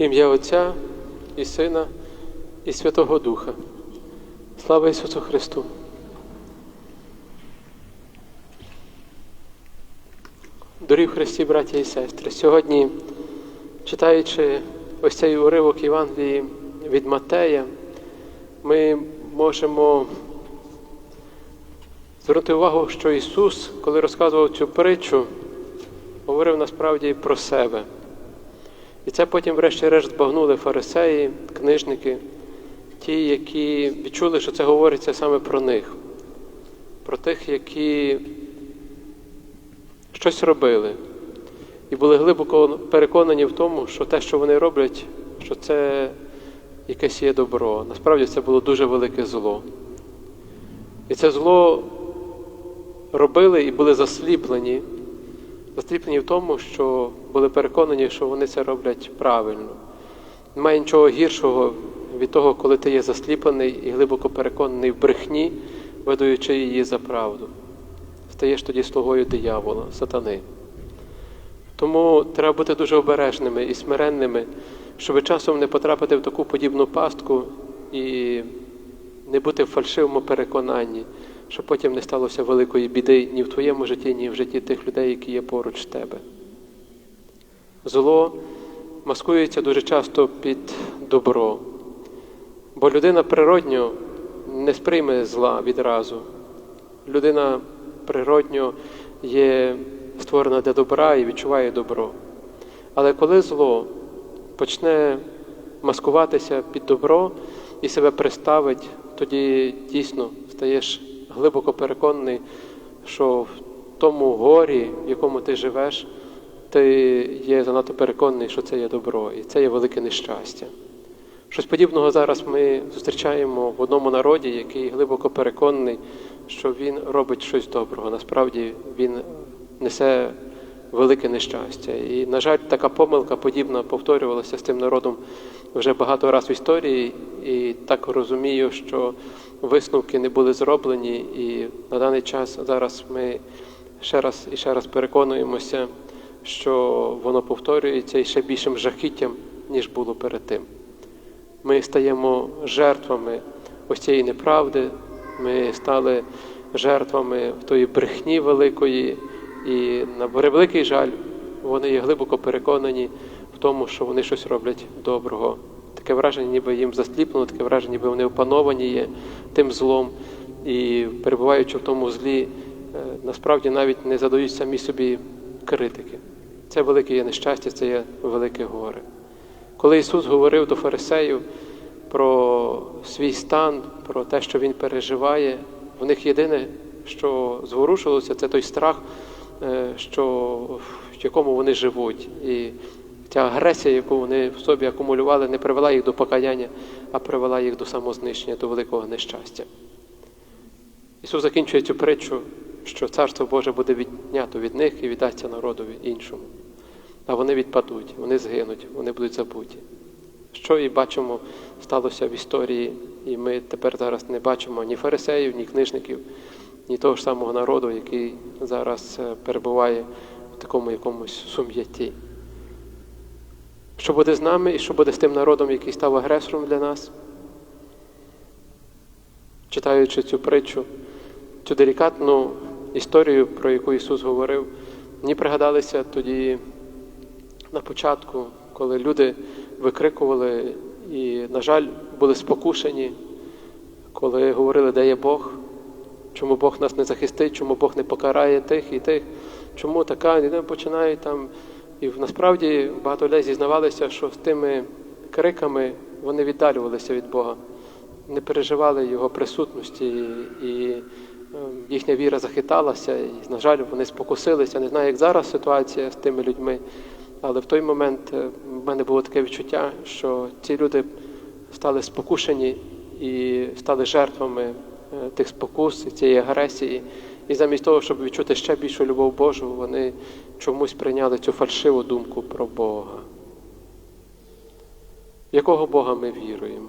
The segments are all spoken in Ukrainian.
Ім'я Отця і Сина, і Святого Духа. Слава Ісусу Христу! Дорогі в Христі, браті і сестри, сьогодні, читаючи ось цей уривок Євангелії від Матея, ми можемо звернути увагу, що Ісус, коли розказував цю притчу, говорив насправді про себе. І це потім, врешті-решт, збагнули фарисеї, книжники, ті, які відчули, що це говориться саме про них, про тих, які щось робили, і були глибоко переконані в тому, що те, що вони роблять, що це якесь є добро. Насправді це було дуже велике зло. І це зло робили і були засліплені, засліплені в тому, що були переконані, що вони це роблять правильно. Немає нічого гіршого від того, коли ти є засліплений і глибоко переконаний в брехні, видаючи її за правду. Стаєш тоді слугою диявола, сатани. Тому треба бути дуже обережними і смиренними, щоб часом не потрапити в таку подібну пастку і не бути в фальшивому переконанні, щоб потім не сталося великої біди ні в твоєму житті, ні в житті тих людей, які є поруч тебе. Зло маскується дуже часто під добро, бо людина природньо не сприйме зла відразу. Людина природньо є створена для добра і відчуває добро. Але коли зло почне маскуватися під добро і себе приставить, тоді дійсно стаєш глибоко переконаний, що в тому горі, в якому ти живеш, ти є занадто переконаний, що це є добро, і це є велике нещастя. Щось подібного зараз ми зустрічаємо в одному народі, який глибоко переконаний, що він робить щось доброго. Насправді він несе велике нещастя. І, на жаль, така помилка подібна повторювалася з цим народом вже багато разів в історії, і так розумію, що висновки не були зроблені, і на даний час зараз ми ще раз і ще раз переконуємося, що воно повторюється і ще більшим жахіттям, ніж було перед тим. Ми стаємо жертвами ось цієї неправди, ми стали жертвами тої брехні великої, і на превеликий жаль, вони є глибоко переконані в тому, що вони щось роблять доброго. Таке враження, ніби їм засліплено, таке враження, ніби вони опановані є тим злом. І перебуваючи в тому злі, насправді навіть не задають самі собі критики. Це велике є нещастя, це є велике горе. Коли Ісус говорив до фарисеїв про свій стан, про те, що Він переживає, в них єдине, що зворушилося, це той страх, що, в якому вони живуть. І ця агресія, яку вони в собі акумулювали, не привела їх до покаяння, а привела їх до самознищення, до великого нещастя. Ісус закінчує цю притчу, що Царство Боже буде віднято від них і віддасться народові іншому. А вони відпадуть, вони згинуть, вони будуть забуті. Що і бачимо, сталося в історії, і ми тепер зараз не бачимо ні фарисеїв, ні книжників, ні того ж самого народу, який зараз перебуває в такому якомусь сум'ятті. Що буде з нами і що буде з тим народом, який став агресором для нас? Читаючи цю притчу, цю делікатну історію, про яку Ісус говорив, мені пригадалися тоді на початку, коли люди викрикували і, на жаль, були спокушені, коли говорили, де є Бог, чому Бог нас не захистить, чому Бог не покарає тих і тих, чому така, і починають там. І насправді багато людей зізнавалися, що з тими криками вони віддалювалися від Бога, не переживали Його присутності, і їхня віра захиталася, і, на жаль, вони спокусилися. Не знаю, як зараз ситуація з тими людьми. Але в той момент в мене було таке відчуття, що ці люди стали спокушені і стали жертвами тих спокус, цієї агресії. І замість того, щоб відчути ще більшу любов Божу, вони чомусь прийняли цю фальшиву думку про Бога. В якого Бога ми віруємо?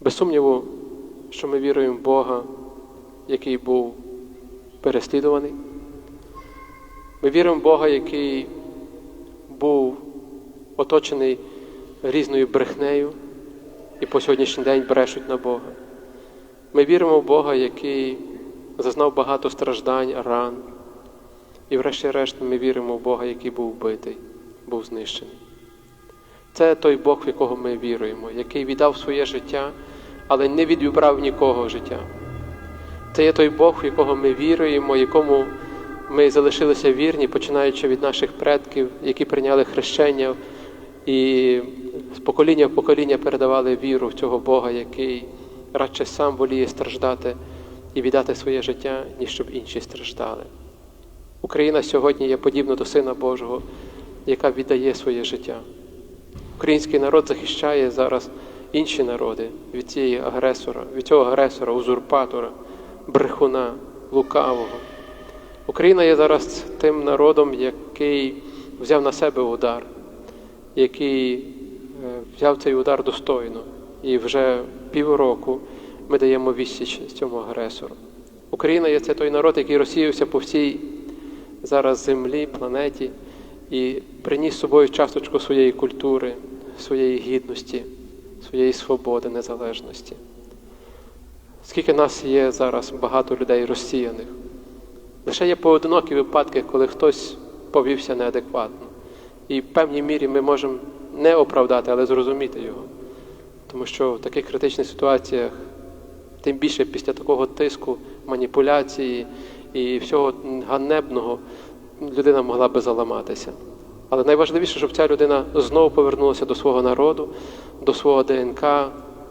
Без сумніву, що ми віруємо в Бога, який був переслідуваний. Ми віримо в Бога, який був оточений різною брехнею і по сьогоднішній день брешуть на Бога. Ми віримо в Бога, який зазнав багато страждань, ран. І врешті-решт ми віримо в Бога, який був вбитий, був знищений. Це той Бог, в якого ми віруємо, який віддав своє життя, але не відібрав нікого життя. Це є той Бог, в якого ми віруємо, якому ми залишилися вірні, починаючи від наших предків, які прийняли хрещення і з покоління в покоління передавали віру в цього Бога, який радше сам воліє страждати і віддати своє життя, ніж щоб інші страждали. Україна сьогодні є подібна до Сина Божого, яка віддає своє життя. Український народ захищає зараз інші народи від цієї агресора, від цього агресора, узурпатора, брехуна, лукавого. Україна є зараз тим народом, який взяв на себе удар, який е, взяв цей удар достойно. І вже півроку ми даємо відсіч цьому агресору. Україна є це той народ, який розсіявся по всій зараз землі, планеті і приніс з собою часточку своєї культури, своєї гідності, своєї свободи, незалежності. Скільки нас є зараз багато людей розсіяних? Лише є поодинокі випадки, коли хтось повівся неадекватно. І в певній мірі ми можемо не оправдати, але зрозуміти його. Тому що в таких критичних ситуаціях, тим більше після такого тиску, маніпуляції і всього ганебного, людина могла би заламатися. Але найважливіше, щоб ця людина знову повернулася до свого народу, до свого ДНК,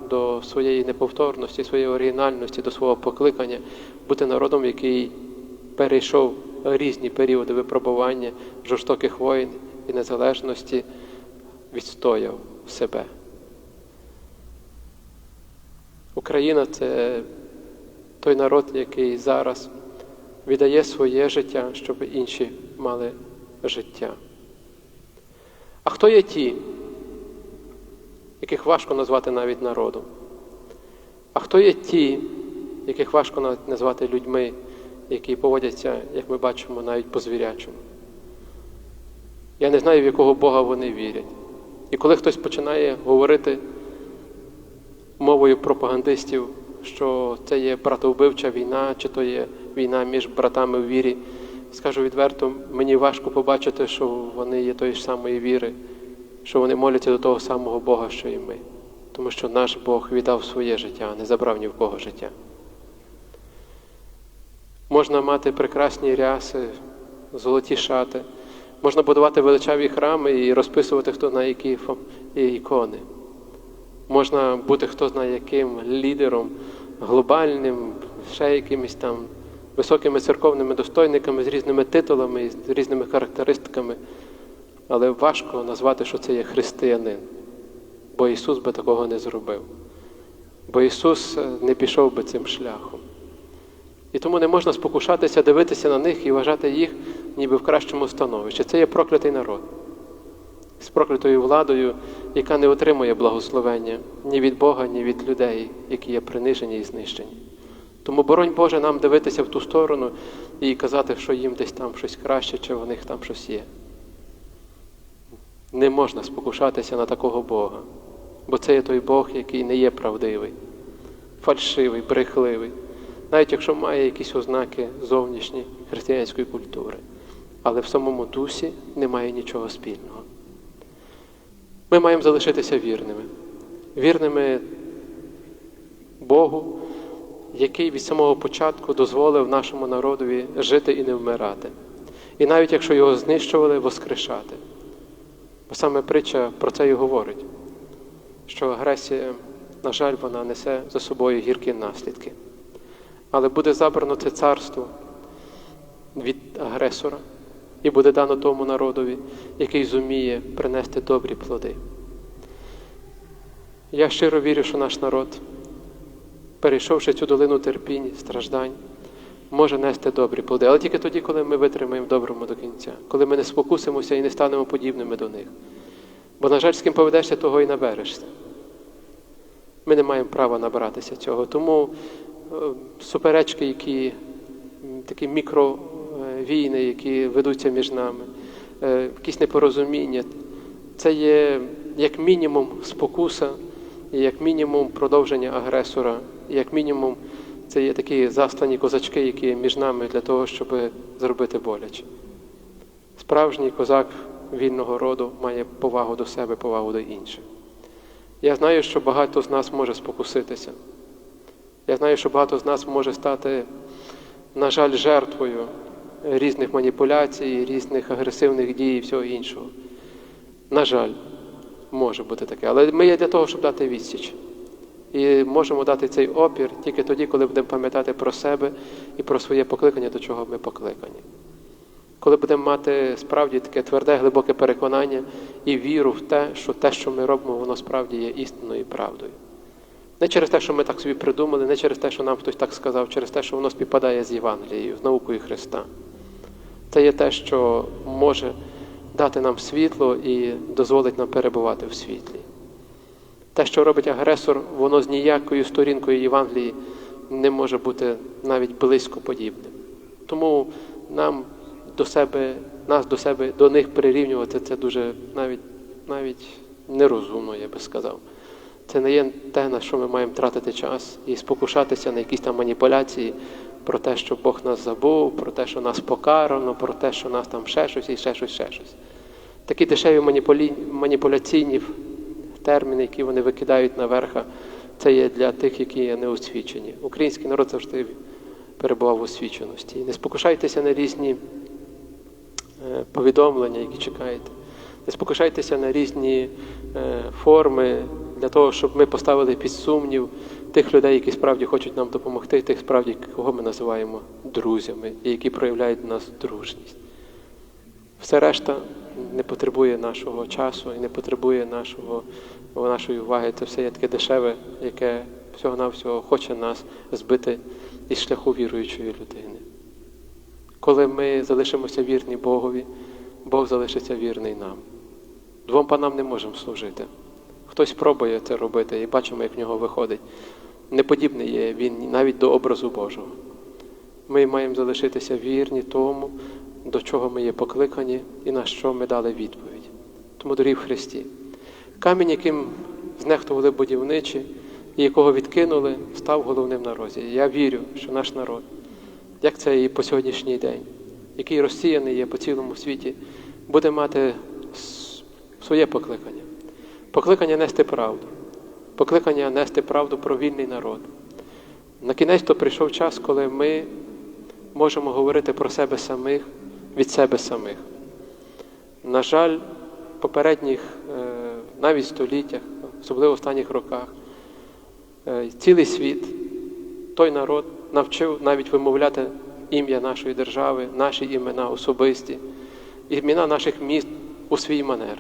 до своєї неповторності, своєї оригінальності, до свого покликання, бути народом, який перейшов різні періоди випробування, жорстоких воїн і незалежності, відстояв себе. Україна це той народ, який зараз віддає своє життя, щоб інші мали життя. А хто є ті, яких важко назвати навіть народом? А хто є ті, яких важко навіть назвати людьми, які поводяться, як ми бачимо, навіть по звірячому? Я не знаю, в якого Бога вони вірять. І коли хтось починає говорити мовою пропагандистів, що це є братовбивча війна, чи то є війна між братами в вірі, скажу відверто, мені важко побачити, що вони є тої ж самої віри, що вони моляться до того самого Бога, що і ми. Тому що наш Бог віддав своє життя, не забрав ні в кого життя. Можна мати прекрасні ряси, золоті шати, можна будувати величаві храми і розписувати, хто на які ікони. Можна бути хто знає яким лідером, глобальним, ще якимись там високими церковними достойниками з різними титулами, з різними характеристиками. Але важко назвати, що це є християнин, бо Ісус би такого не зробив. Бо Ісус не пішов би цим шляхом. І тому не можна спокушатися, дивитися на них і вважати їх ніби в кращому становищі. Це є проклятий народ з проклятою владою, яка не отримує благословення ні від Бога, ні від людей, які є принижені і знищені. Тому боронь Боже нам дивитися в ту сторону і казати, що їм десь там щось краще, чи в них там щось є. Не можна спокушатися на такого Бога, бо це є той Бог, який не є правдивий, фальшивий, брехливий, навіть якщо має якісь ознаки зовнішні християнської культури, але в самому дусі немає нічого спільного. Ми маємо залишитися вірними, вірними Богу, який від самого початку дозволив нашому народові жити і не вмирати. І навіть якщо його знищували, воскрешати. Бо саме притча про це і говорить, що агресія, на жаль, вона несе за собою гіркі наслідки. Але буде забрано це царство від агресора і буде дано тому народові, який зуміє принести добрі плоди. Я щиро вірю, що наш народ, перейшовши цю долину терпінь, страждань, може нести добрі плоди, але тільки тоді, коли ми витримаємо доброму до кінця, коли ми не спокусимося і не станемо подібними до них. Бо, на жаль, з ким поведешся, того і наберешся. Ми не маємо права набиратися цього. Тому е, суперечки, які такі мікровійни, які ведуться між нами, е, якісь непорозуміння, це є як мінімум спокуса, і як мінімум продовження агресора, і як мінімум це є такі заслані козачки, які є між нами для того, щоб зробити боляче. Справжній козак вільного роду має повагу до себе, повагу до інших. Я знаю, що багато з нас може спокуситися. Я знаю, що багато з нас може стати, на жаль, жертвою різних маніпуляцій, різних агресивних дій і всього іншого. На жаль, може бути таке. Але ми є для того, щоб дати відсіч. І можемо дати цей опір тільки тоді, коли будемо пам'ятати про себе і про своє покликання, до чого ми покликані. Коли будемо мати справді таке тверде, глибоке переконання і віру в те, що те, що ми робимо, воно справді є істинною правдою. Не через те, що ми так собі придумали, не через те, що нам хтось так сказав, через те, що воно співпадає з Євангелією, з наукою Христа. Це є те, що може дати нам світло і дозволить нам перебувати в світлі. Те, що робить агресор, воно з ніякою сторінкою Євангелії не може бути навіть близько подібним. Тому нам до себе, нас до себе, до них прирівнювати це дуже навіть, навіть нерозумно, я би сказав. Це не є те, на що ми маємо тратити час і спокушатися на якісь там маніпуляції про те, що Бог нас забув, про те, що нас покарано, про те, що нас там ще щось і ще щось, ще щось. Такі дешеві маніпулі... маніпуляційні терміни, які вони викидають наверха, це є для тих, які є неосвічені. Український народ завжди перебував в освіченості. Не спокушайтеся на різні е, повідомлення, які чекаєте. Не спокушайтеся на різні е, форми для того, щоб ми поставили під сумнів тих людей, які справді хочуть нам допомогти, тих справді, кого ми називаємо друзями, і які проявляють в нас дружність. Все решта не потребує нашого часу і не потребує нашого, нашої уваги. Це все є таке дешеве, яке всього-навсього хоче нас збити із шляху віруючої людини. Коли ми залишимося вірні Богові, Бог залишиться вірний нам. Двом панам не можемо служити. Хтось пробує це робити і бачимо, як в нього виходить. Неподібний є він навіть до образу Божого. Ми маємо залишитися вірні тому, до чого ми є покликані і на що ми дали відповідь. Тому дорів Христі. Камінь, яким знехтували будівничі і якого відкинули, став головним на. Я вірю, що наш народ, як це і по сьогоднішній день, який розсіяний є по цілому світі, буде мати своє покликання. Покликання нести правду, покликання нести правду про вільний народ. На кінець то прийшов час, коли ми можемо говорити про себе самих від себе самих. На жаль, в попередніх навіть століттях, особливо в останніх роках, цілий світ, той народ навчив навіть вимовляти ім'я нашої держави, наші імена особисті, імена наших міст у свій манер.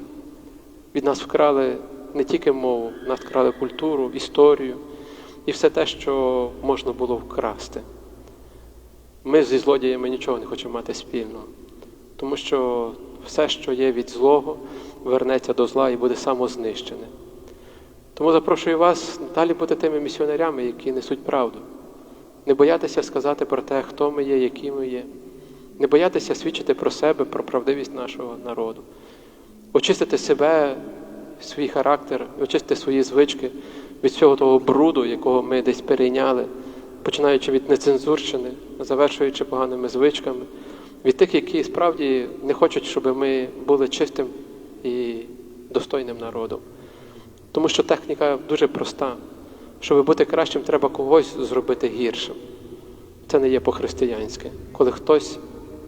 Від нас вкрали не тільки мову, нас культуру, історію і все те, що можна було вкрасти. Ми зі злодіями нічого не хочемо мати спільного, тому що все, що є від злого, вернеться до зла і буде самознищене. Тому запрошую вас далі бути тими місіонерями, які несуть правду. Не боятися сказати про те, хто ми є, які ми є, не боятися свідчити про себе, про правдивість нашого народу, очистити себе, свій характер, очистити свої звички від всього того бруду, якого ми десь перейняли починаючи від нецензурщини, завершуючи поганими звичками, від тих, які справді не хочуть, щоб ми були чистим і достойним народом. Тому що техніка дуже проста. Щоб бути кращим, треба когось зробити гіршим. Це не є по-християнськи. Коли хтось,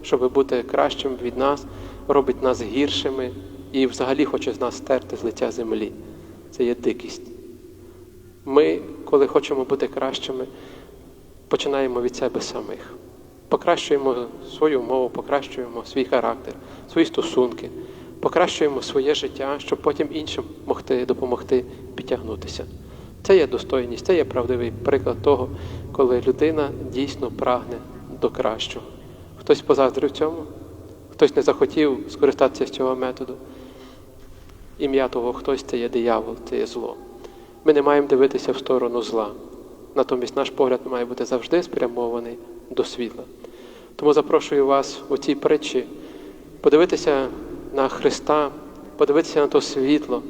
щоб бути кращим від нас, робить нас гіршими і взагалі хоче з нас стерти з лиця землі. Це є дикість. Ми, коли хочемо бути кращими, починаємо від себе самих. Покращуємо свою мову, покращуємо свій характер, свої стосунки, покращуємо своє життя, щоб потім іншим могти допомогти підтягнутися. Це є достойність, це є правдивий приклад того, коли людина дійсно прагне до кращого. Хтось позаздрив цьому, хтось не захотів скористатися з цього методу. Ім'я того хтось це є диявол, це є зло. Ми не маємо дивитися в сторону зла. Натомість наш погляд має бути завжди спрямований до світла. Тому запрошую вас у цій притчі подивитися на Христа подивитися на то світло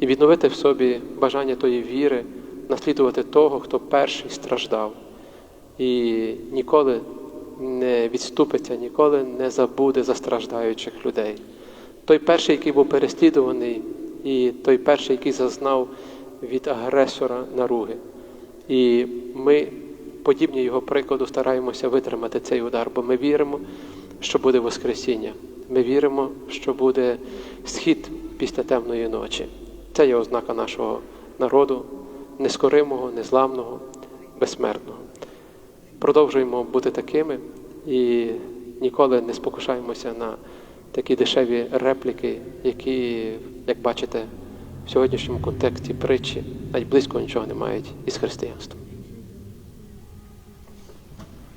і відновити в собі бажання тої віри, наслідувати того, хто перший страждав. І ніколи не відступиться, ніколи не забуде застраждаючих людей. Той перший, який був переслідуваний, і той перший, який зазнав від агресора наруги. І ми, подібні його прикладу, стараємося витримати цей удар, бо ми віримо, що буде Воскресіння. Ми віримо, що буде схід після темної ночі. Це є ознака нашого народу, нескоримого, незламного, безсмертного. Продовжуємо бути такими і ніколи не спокушаємося на такі дешеві репліки, які, як бачите, в сьогоднішньому контексті притчі навіть близько нічого не мають із християнством.